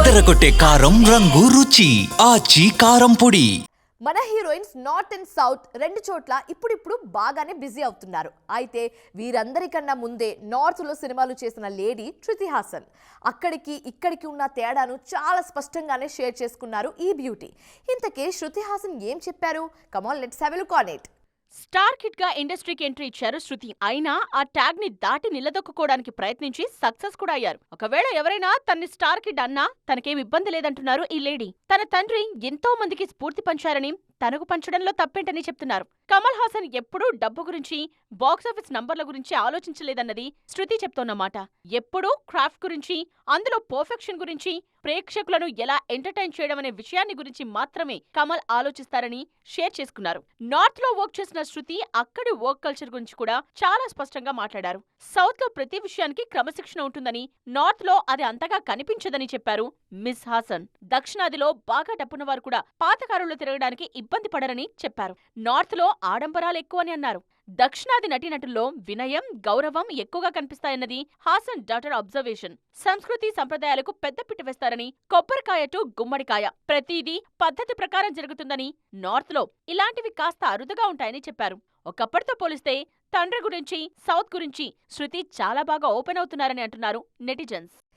అదరగొట్టే కారం రంగు రుచి ఆచి కారం పొడి. మన హీరోయిన్స్ నార్త్ అండ్ సౌత్ రెండు చోట్ల ఇప్పుడిప్పుడు బాగానే బిజీ అవుతున్నారు. అయితే వీరందరికన్నా ముందే నార్త్లో సినిమాలు చేసిన లేడీ శృతి హాసన్. అక్కడికి ఇక్కడికి ఉన్న తేడాను చాలా స్పష్టంగానే షేర్ చేసుకున్నారు ఈ బ్యూటీ. ఇంతకీ శృతి హాసన్ ఏం చెప్పారు? Come on let's have look on it star కిడ్గా ఇండస్ట్రీకి ఎంట్రీ ఇచ్చారు శృతి. అయినా ఆ ట్యాగ్ని దాటి నిలదొక్కుకోవడానికి ప్రయత్నించి సక్సెస్ కూడా అయ్యారు. ఒకవేళ ఎవరైనా తన్ని స్టార్ కిడ్ అన్నా తనకేం ఇబ్బంది లేదంటున్నారు ఈ లేడీ. తన తండ్రి ఎంతో మందికి స్ఫూర్తి పంచారని తనకు పంచడంలో తప్పేంటని చెప్తున్నారు. కమల్ హాసన్ ఎప్పుడూ డబ్బు గురించి బాక్సాఫీస్ నంబర్ల గురించి ఆలోచించలేదన్నది శృతి చెప్తోన్నమాట. ఎప్పుడూ క్రాఫ్ట్ గురించి అందులో పర్ఫెక్షన్ గురించి ప్రేక్షకులను ఎలా ఎంటర్టైన్ చేయడం అనే విషయాన్ని గురించి మాత్రమే కమల్ ఆలోచిస్తారని షేర్ చేసుకున్నారు. నార్త్లో వర్క్ చేసిన శృతి అక్కడి వర్క్ కల్చర్ గురించి కూడా చాలా స్పష్టంగా మాట్లాడారు. సౌత్లో ప్రతి విషయానికి క్రమశిక్షణ ఉంటుందని నార్త్లో అది అంతగా కనిపించదని చెప్పారు మిస్ హాసన్. దక్షిణాదిలో బాగా డబ్బున్న వారు కూడా పాతకారుల్లో తిరగడానికి ఇబ్బంది పడరని చెప్పారు. నార్త్లో ఆడంబరాలు ఎక్కువని అన్నారు. దక్షిణాది నటీనటుల్లో వినయం గౌరవం ఎక్కువగా కనిపిస్తాయన్నది హాసన్ డాటర్ అబ్జర్వేషన్. సంస్కృతి సంప్రదాయాలకు పెద్దపీట వేస్తారని కొబ్బరికాయ టు గుమ్మడికాయ. ప్రతీదీ పద్ధతి ప్రకారం జరుగుతుందని నార్త్లో ఇలాంటివి కాస్త అరుదుగా ఉంటాయని చెప్పారు. ఒకప్పటితో పోలిస్తే తండ్రి గురించి సౌత్ గురించి శృతి చాలా బాగా ఓపెన్ అవుతున్నారని అంటున్నారు నెటిజన్స్.